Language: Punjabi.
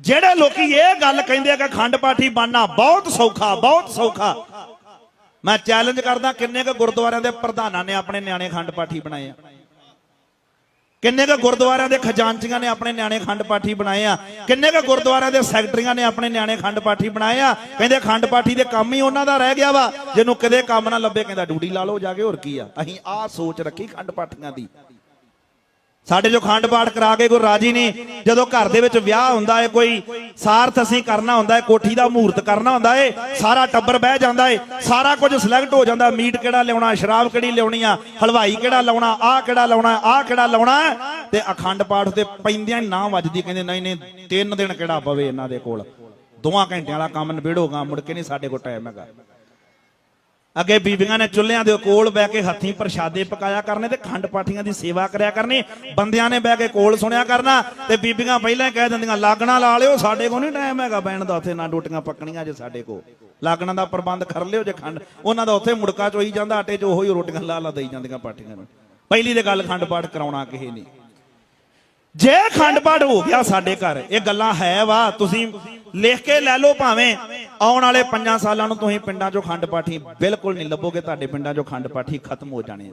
ਜਿਹੜੇ ਲੋਕੀ ਇਹ ਗੱਲ ਕਹਿੰਦੇ ਆ ਕਿ ਖੰਡ ਪਾਠੀ ਬਣਨਾ ਬਹੁਤ ਸੌਖਾ ਬਹੁਤ ਸੌਖਾ। ਮੈਂ ਚੈਲੰਜ ਕਰਦਾ ਕਿੰਨੇ ਕੁ ਗੁਰਦੁਆਰਿਆਂ ਦੇ ਪ੍ਰਧਾਨਾਂ ਨੇ ਆਪਣੇ ਨਿਆਣੇ ਖੰਡ ਪਾਠੀ ਬਣਾਏ ਆ? ਕਿੰਨੇ ਕੁ ਗੁਰਦੁਆਰਿਆਂ ਦੇ ਖਜ਼ਾਨਚੀਆਂ ਨੇ ਆਪਣੇ ਨਿਆਣੇ ਖੰਡ ਪਾਠੀ ਬਣਾਏ ਆ? ਕਿੰਨੇ ਕੁ ਗੁਰਦੁਆਰਿਆਂ ਦੇ ਸੈਕਟਰੀਆਂ ਨੇ ਆਪਣੇ ਨਿਆਣੇ ਖੰਡ ਪਾਠੀ ਬਣਾਏ ਆ? ਕਹਿੰਦੇ ਖੰਡ ਪਾਠੀ ਦੇ ਕੰਮ ਹੀ ਉਹਨਾਂ ਦਾ ਰਹਿ ਗਿਆ ਵਾ। ਜਿਹਨੂੰ ਕਿਤੇ ਕੰਮ ਨਾ ਲੱਭੇ, ਕਹਿੰਦਾ ਡਿਊਟੀ ਲਾ ਲਓ ਜਾ ਕੇ, ਹੋਰ ਕੀ ਆ? ਅਸੀਂ ਆਹ ਸੋਚ ਰੱਖੀ ਖੰਡ ਪਾਠੀਆਂ ਦੀ। ਸਾਡੇ ਜੋ ਖੰਡ ਪਾਠ ਕਰਾ ਕੇ ਗੁਰੂ ਰਾਜੀ ਨਹੀਂ, ਜਦੋਂ ਘਰ ਦੇ ਵਿੱਚ ਵਿਆਹ ਹੁੰਦਾ ਹੈ ਕੋਈ ਸਾਰਥ ਅਸੀਂ ਕਰਨਾ ਹੁੰਦਾ ਹੈ ਕੋਠੀ ਦਾ ਮਹੂਰਤ ਕਰਨਾ ਹੁੰਦਾ ਹੈ ਸਾਰਾ ਟੱਬਰ ਬਹਿ ਜਾਂਦਾ ਹੈ ਸਾਰਾ ਕੁਝ ਸਿਲੈਕਟ ਹੋ ਜਾਂਦਾ ਮੀਟ ਕਿਹੜਾ ਲਿਆਉਣਾ, ਸ਼ਰਾਬ ਕਿਹੜੀ ਲਿਆਉਣੀ ਆ, ਹਲਵਾਈ ਕਿਹੜਾ ਲਾਉਣਾ, ਆਹ ਕਿਹੜਾ ਲਾਉਣਾ, ਆਹ ਕਿਹੜਾ ਲਾਉਣਾ, ਤੇ ਅਖੰਡ ਪਾਠ ਤੇ ਪੈਂਦਿਆਂ ਹੀ ਨਾ ਵੱਜਦੀ ਕਹਿੰਦੇ ਨਹੀਂ ਨਹੀਂ, ਤਿੰਨ ਦਿਨ ਕਿਹੜਾ ਪਵੇ ਇਹਨਾਂ ਦੇ ਕੋਲ। ਦੋਵਾਂ ਘੰਟਿਆਂ ਵਾਲਾ ਕੰਮ ਨਿਬੇੜੋਗਾ ਮੁੜ ਕੇ ਨਹੀਂ ਸਾਡੇ ਕੋਲ ਟਾਈਮ ਹੈਗਾ। ਅੱਗੇ ਬੀਬੀਆਂ ਨੇ ਚੁੱਲ੍ਹਿਆਂ ਦੇ ਕੋਲ ਬਹਿ ਕੇ ਹੱਥੀਂ ਪ੍ਰਸ਼ਾਦੇ ਪਕਾਇਆ ਕਰਨੇ ਤੇ ਖੰਡ ਪਾਠੀਆਂ ਦੀ ਸੇਵਾ ਕਰਿਆ ਕਰਨੀ। ਬੰਦਿਆਂ ਨੇ ਬਹਿ ਕੇ ਕੋਲ ਸੁਣਿਆ ਕਰਨਾ ਤੇ ਬੀਬੀਆਂ ਪਹਿਲਾਂ ਕਹਿ ਦਿੰਦੀਆਂ, ਲਾਗਣਾ ਲਾ ਲਿਓ, ਸਾਡੇ ਕੋਲ ਨਹੀਂ ਟਾਈਮ ਹੈਗਾ ਬੈਣ ਦਾ, ਉੱਥੇ ਨਾ ਡੋਟੀਆਂ ਪੱਕਣੀਆਂ ਜੇ ਸਾਡੇ ਕੋਲ। ਲਾਗਣਾ ਦਾ ਪ੍ਰਬੰਧ ਕਰ ਲਿਓ ਜੇ ਖੰਡ। ਉਹਨਾਂ ਦਾ ਉੱਥੇ ਮੁੜਕਾ ਚੋਈ ਜਾਂਦਾ, ਆਟੇ 'ਚ ਉਹੀ ਰੋਟੀਆਂ ਲਾ ਲਾ ਦੇਈ ਜਾਂਦੀਆਂ ਪਾਠੀਆਂ ਨੂੰ। ਪਹਿਲੀ ਤੇ ਗੱਲ ਖੰਡ ਪਾਠ ਕਰਾਉਣਾ ਕਿਸੇ ਨੇ। ਜੇ ਖੰਡ ਪਾਠ ਹੋ ਗਿਆ ਸਾਡੇ ਘਰ, ਇਹ ਗੱਲਾਂ ਹੈ ਵਾ, ਤੁਸੀਂ ਲਿਖ ਕੇ ਲੈ ਲਓ ਭਾਵੇਂ। ਆਉਣ ਵਾਲੇ 5 ਸਾਲਾਂ ਨੂੰ ਤੁਸੀਂ ਪਿੰਡਾਂ 'ਚੋਂ ਖੰਡ ਪਾਠੀ ਬਿਲਕੁਲ ਨਹੀਂ ਲੱਭੋਗੇ, ਤੁਹਾਡੇ ਪਿੰਡਾਂ 'ਚੋਂ ਖੰਡ ਪਾਠੀ ਖਤਮ ਹੋ ਜਾਣੇ